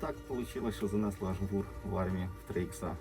Так вийшло, що занесло аж ГУР в армії в 3 ікса.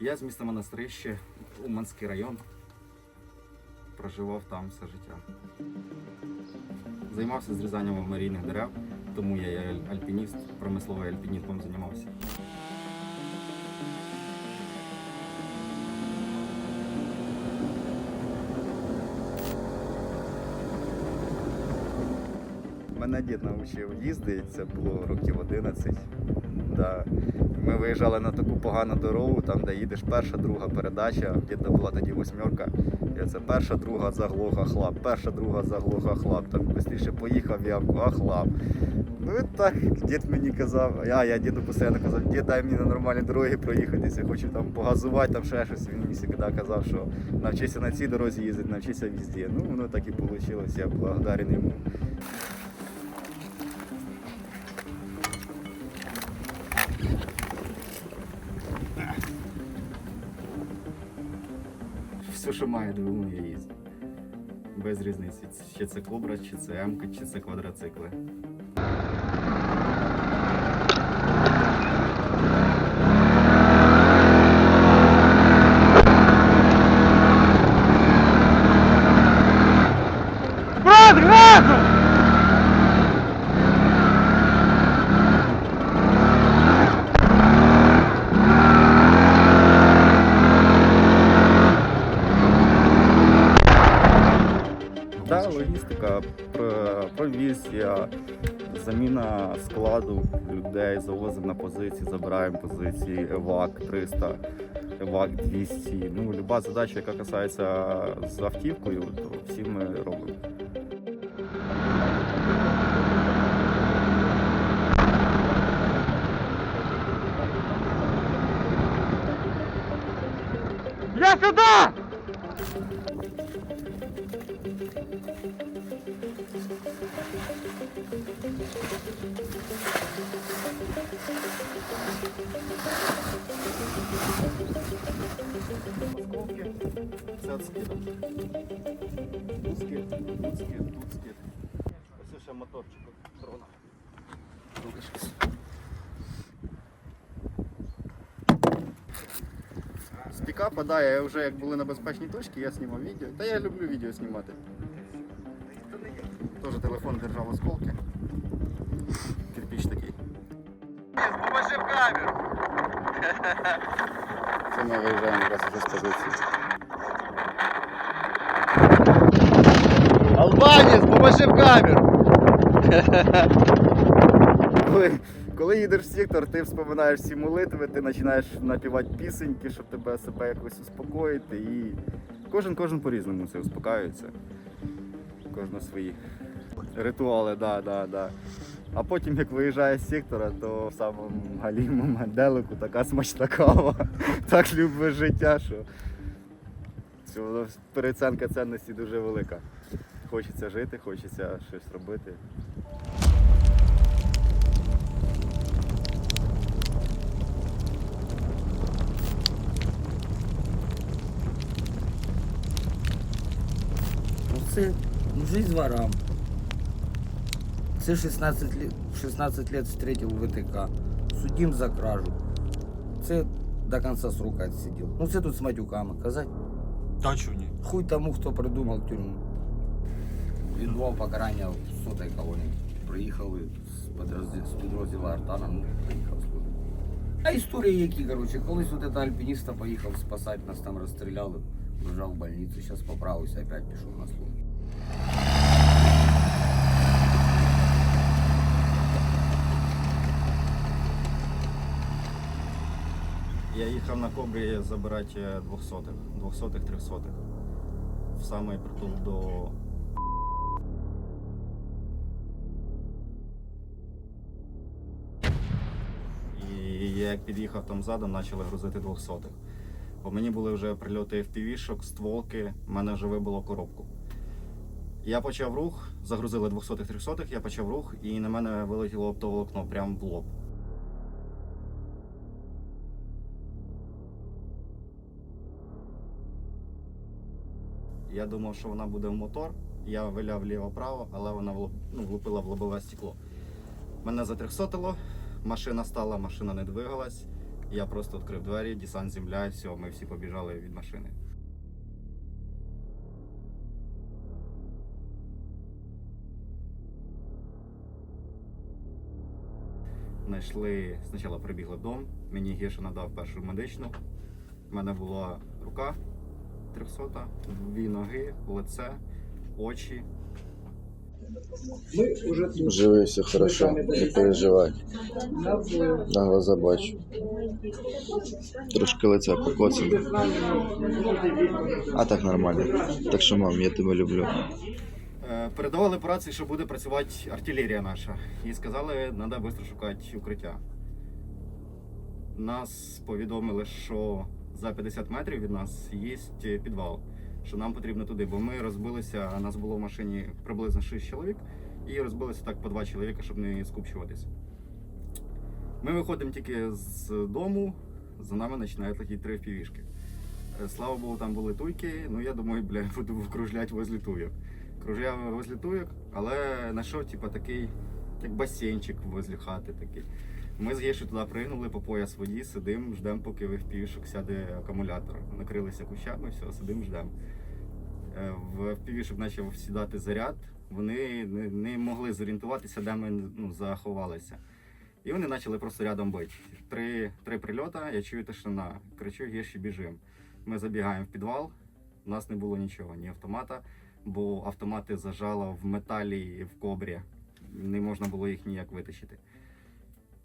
Я з міста Монастирище, Уманський район. Проживав там все життя. Займався зрізанням аварійних дерев, тому я альпініст, промисловий альпінізмом займався. Мене дід навчив їздити, це було років 11. Да. Ми виїжджали на таку погану дорогу, там де їдеш перша, друга передача, діда була тоді восьмерка. І це перша, друга заглуха хлап, перша, друга заглуха хлап. Так швидше поїхав в хлап. Ну і так дід мені казав, а я діду постійно казав, дід дай мені на нормальні дороги проїхатися, хочу там погазувати, там ще щось. Він мені завжди казав, що навчися на цій дорозі їздити, навчися везде. Ну воно так і вийшло, я благодарен йому. Все, що має двигун, їздю. Без різниці. Чи це кобра, чи це М, чи це квадроцикли. Заміна складу людей, завозимо на позиції, забираємо позиції, ЕВАК 300, ЕВАК 200. Ну, люба задача, яка касається з автівкою, то всі ми робимо. Ось ще моторчик от дрона. Залишився. З пікапа, да, я вже як були на безпечній точці, я знімав відео. Та я люблю відео знімати. Теж телефон держав осколки. Кирпіч такий. Поможи в камеру! Це ми виїжджаємо якраз уже з позиції. Албанец, поможи в камеру! Коли, коли їдеш в сектор, ти вспоминаєш всі молитви, ти починаєш напівати пісеньки, щоб тебе себе якось успокоїти. І кожен кожен по-різному це успокаюється. Кожна свої ритуали, да, да, да. А потім, як виїжджає з сектора, то в самому галімому Манделику така смачна кава, так любить життя, що переоценка цінності дуже велика. Хочеться жити, хочеться щось робити. Це жизнь ворам. Це 16 лет, 16 лет встретил в ВТК. Судим за кражу. Це до конца срока отсидел. Ну це тут з матюками казать. Та чого ні? Хуй тому, хто придумав тюрму. Відбував покарання в сотій колонії. Приїхали з підрозділу, з підрозділу Артана, ну, приїхав з туди. А історії які, коротше, колись от этого альпініста поїхав спасати, нас там розстріляли, лежав в больниці, зараз поправився, опять пішов на службу. Я їхав на кобрі забирати двохсотих, двохсотих, трьохсотих. В самий притул до. І я як під'їхав там задом, почали грузити двохсотих. По мені були вже прильоти FPV-шок, стволки, в мене вже вибило коробку. Я почав рух, загрузили двохсотих, трьохсотих, я почав рух, і на мене вилетіло оптоволокно прямо в лоб. Я думав, що вона буде в мотор. Я виляв вліво-право, але вона ну, влупила в лобове стекло. Мене затрьохсотило, машина стала, машина не двигалась. Я просто відкрив двері, десант земля, і все, ми всі побіжали від машини. Знайшли, спочатку прибігли в дом, мені Геша надав першу медичну. У мене була рука 300, дві ноги, лице, очі. Живи, все хорошо, не переживай. На глаза бачу. Трошки лиця покоцано. А так нормально. Так що, мам, я тебе люблю. Е, Передавали по рації, що буде працювати артилерія наша. І сказали, треба швидко шукати укриття. Нас повідомили, що за 50 метрів від нас є підвал, що нам потрібно туди, бо ми розбилися, а нас було в машині приблизно 6 чоловік, і розбилися так по 2 чоловіка, щоб не скупчуватися. Ми виходимо тільки з дому, за нами починають летіти три півішки. Слава Богу, там були туйки, ну я думаю, бля, буду кружляти возле туйок. Кружляв возле туйок, але знайшов типу, такий, як басейнчик возле хати такий. Ми з Єші туди пригнули по пояс воді, сидимо, ждемо, поки в півішок сяде акумулятор. Накрилися кущами, все, сидимо, ждемо. Е, В півішок почав сідати заряд, вони не, могли зорієнтуватися, де ми ну, заховалися. І вони почали просто рядом бити. Три, три прильота, я чую тишина. Кричу, Єші, біжимо. Ми забігаємо в підвал, у нас не було нічого, ні автомата, бо автомати зажало в металі в кобрі. Не можна було їх ніяк витащити.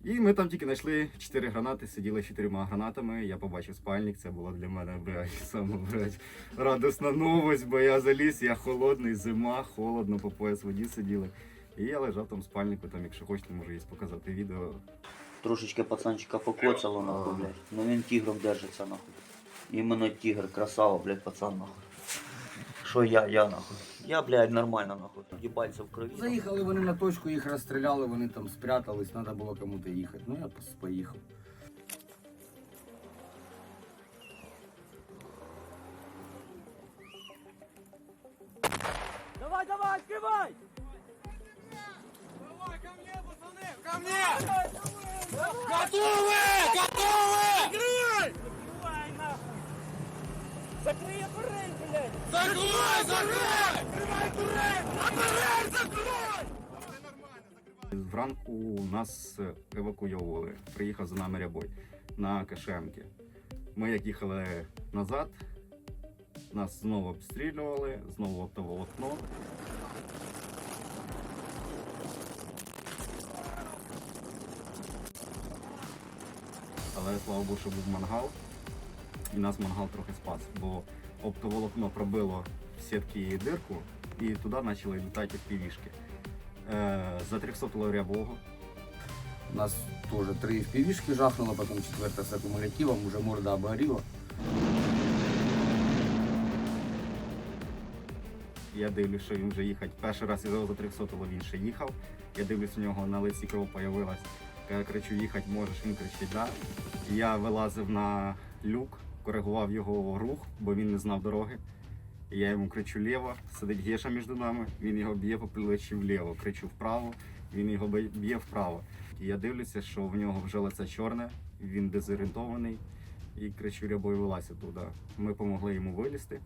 І ми там тільки знайшли чотири гранати, сиділи з чотирма гранатами. Я побачив спальник, це було для мене блядь, саме блядь, радісна новость, бо я заліз, я холодний, зима, холодно, по пояс воді сиділи. І я лежав там в спальнику, там, якщо хочете, можу є показати відео. Трошечки пацанчика покоцало, нахуй, блядь. Ну він тигром держиться, нахуй. Іменно тигр, красава, блядь, пацан, нахуй. Що я, я, нахуй. Я, блядь, нормально, нахуй. Їбальця в крові. Заїхали вони на точку, їх розстріляли, вони там спрятались, треба було кому-то їхати. Ну я пос- поїхав. Давай, давай, открывай! Давай, ко мне, пацаны! Ко мне! Готовы! Готовы! Закрой! Открывай турель! Турель, закрой! Вранку нас евакуйовували. Приїхав за нами рябой на Кашемки. Ми як їхали назад, нас знову обстрілювали, знову оптоволокно. Але слава Богу, що був мангал, і нас мангал трохи спас, бо оптоволокно пробило в сітки дирку і туди почали літати півішки. Е, за 300 рябого. У нас теж три впівішки жахнуло, потім четверта з акумулятивом, уже морда обгоріла. Я дивлюсь, що він вже їхать. Перший раз із за 300 він ще їхав. Я дивлюсь, у нього на лиці кров появилась. Я кричу, їхать можеш, він кричить, да. Я вилазив на люк, коригував його рух, бо він не знав дороги. Я йому кричу ліво, сидить Геша між нами, він його б'є по плечі вліво, кричу вправо, він його б'є вправо. І я дивлюся, що в нього вже лице чорне, він дезорієнтований. І кричу рябою вилазь туди. Ми допомогли йому вилізти.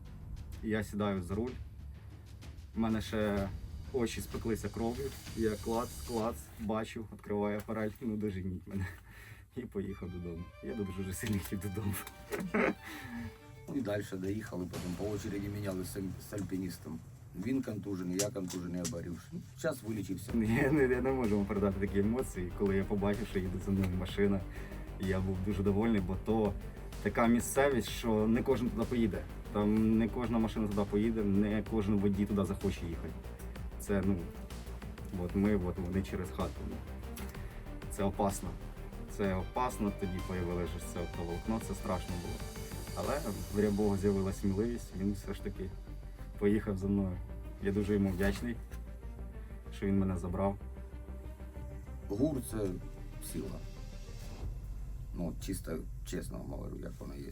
Я сідаю за руль. У мене ще очі спеклися кров'ю. Я клац, клац, бачу, відкриваю апарат, ну доженіть мене. І поїхав додому. Я дуже сильно хотів додому. Ну і далі доїхали, потім по очереді міняли з, альпіністом. Він контужений, я контужений, оборивши. Зараз вилічився. Я не, я не можу вам передати такі емоції, коли я побачив, що їде за мною машина. Я був дуже довольний, бо то така місцевість, що не кожен туди поїде. Там не кожна машина туди поїде, не кожен водій туди захоче їхати. Це ну, от ми, от вони через хату. Ну. Це опасно. Це опасно, тоді появилося це оптоволокно, це страшно було. Але в Рябого з'явилася сміливість, він все ж таки поїхав за мною. Я дуже йому вдячний, що він мене забрав. Гур це сила. Ну, чисто чесно говорю, як воно є.